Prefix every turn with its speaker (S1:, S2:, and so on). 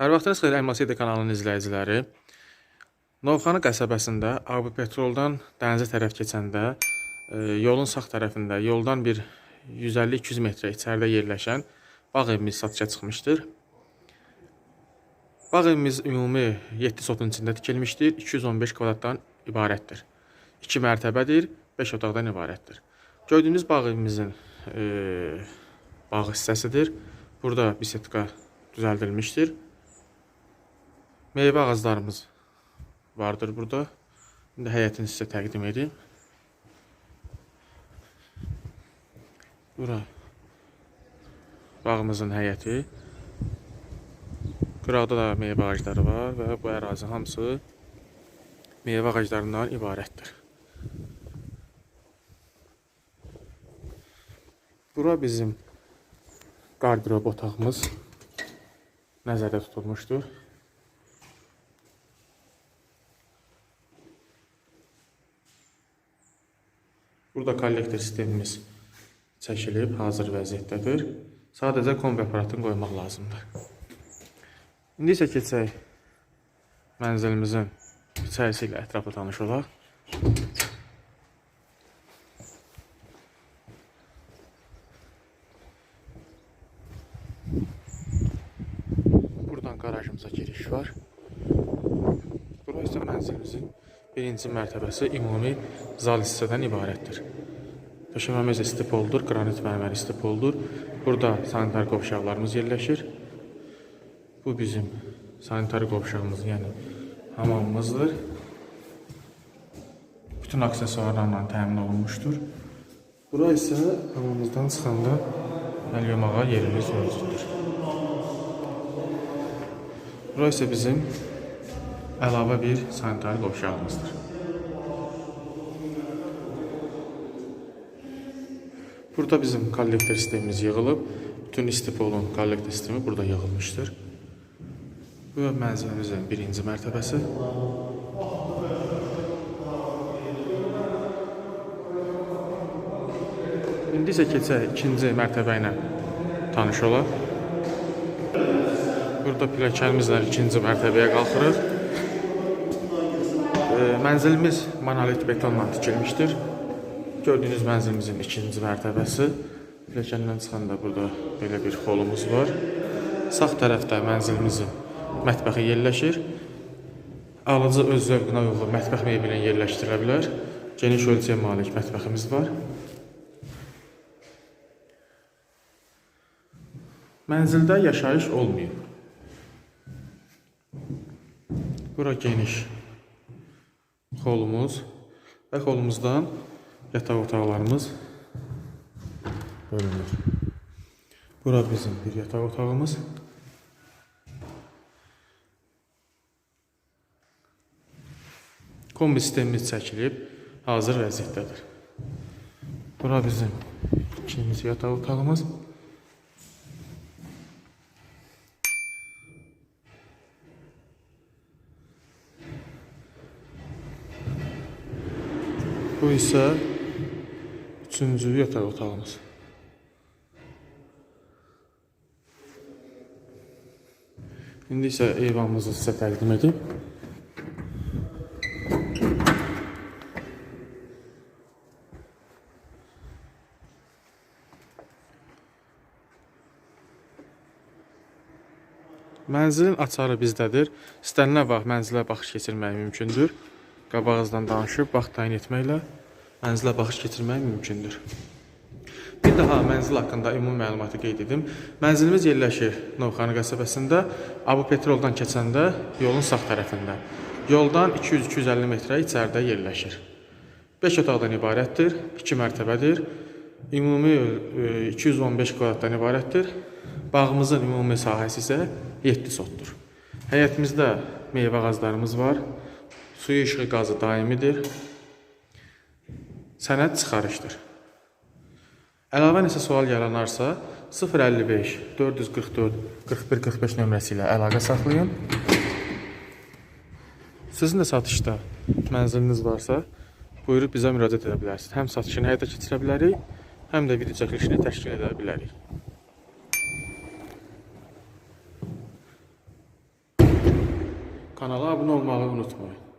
S1: Hər vaxtınız xeyir Elmasiyyə kanalının izləyiciləri. Novxanı qəsəbəsində Abu Petroldan dənizə tərəf keçəndə e, yolun sağ tərəfində yoldan bir 150-200 metrə içəridə yerləşən bağ evimiz satışa çıxmışdır. Bağ evimiz ümumi 7 sotun içində tikilmişdir. 215 kvadratdan ibarətdir. 2 mərtəbədir, 5 otaqdan ibarətdir. Gördüyünüz bağ evimizin e, bağ hissəsidir. Burada bisetka düzəldilmişdir. Meyvə ağaclarımız vardır burada. İndi həyətini sizə təqdim edeyim. Bura bağımızın həyəti. Qıraqda da meyvə ağacları var və bu ərazi hamısı meyvə ağaclarından ibarətdir. Bura bizim qardirob otağımız nəzərdə tutulmuşdur. Burada kollektor sistemimiz çəkilib, hazır vəziyyətdədir. Sadəcə kombi aparatını qoymaq lazımdır. İndi isə keçək mənzilimizin içərisi ilə ətraflı tanış olaq. Buradan garajımıza giriş var. Burası isə mənzilimizin birinci mərtəbəsi ümumi zal hissədən ibarətdir. Döşəməmiz istipoldur, qranit mərmər istipoldur. Burada sanitar qovşaqlarımız yerləşir. Bu bizim sanitar qovşağımız, yəni hamamımızdır. Bütün aksesuarlarla təmin olunmuşdur. Bura isə hamamımızdan çıxanda əl yerimiz mövcuddur. Bura isə bizim əlavə bir sanitar qovşağımızdır. Burada bizim kollektor sistemimiz yığılıb. Bütün istipolun kollektor sistemi burada yığılmışdır. Bu mənzilimizin birinci mərtəbəsi. İndi isə keçək ikinci mərtəbə ilə tanış olaq. Burada pilləkənimizlə ikinci mərtəbəyə qalxırıq. E, Mənzilimiz monolit betonla tikilmişdir. Gördüyünüz mənzilimizin ikinci mərtəbəsi. Pilləkəndən çıxanda burada belə bir xolumuz var. Sağ tərəfdə mənzilimizin mətbəxi yerləşir. Alıcı öz zövqünə uyğun mətbəx mebelini yerləşdirə bilər. Geniş ölçüyə malik mətbəximiz var. Mənzildə yaşayış olmayıb. Bura geniş holumuz və holumuzdan yataq otaqlarımız bölünür. Bura bizim bir yataq otağımız. Kombi sistemimiz çəkilib, hazır vəziyyətdədir. Bura bizim ikinci yataq otağımız. Bu isə üçüncü yataq otağımız. İndi isə eyvanımızı sizə təqdim edib. Mənzilin açarı bizdədir. İstənilən vaxt mənzilə baxış keçirmək mümkündür. Qabağınızdan danışıb vaxt təyin etməklə mənzilə baxış keçirmək mümkündür. Bir daha mənzil haqqında ümumi məlumatı qeyd edim. Mənzilimiz yerləşir Novxanı qəsəbəsində, Abu Petroldan keçəndə yolun sağ tərəfində. Yoldan 200-250 metrə içəridə yerləşir. 5 otaqdan ibarətdir, 2 mərtəbədir. Ümumi e, 215 kvadratdan ibarətdir. Bağımızın ümumi sahəsi isə 7 sotdur. Həyətimizdə meyvə ağaclarımız var. Suyu işığı qazı daimidir. Sənəd çıxarışdır. Əlavə nəsə sual yaranarsa 055 444 41 45 nömrəsi ilə əlaqə saxlayın. Sizin də satışda mənziliniz varsa, buyurub bizə müraciət edə bilərsiniz. Həm satışını həyata keçirə bilərik, həm də video çəkilişini təşkil edə bilərik. Kanala abunə olmağı unutmayın.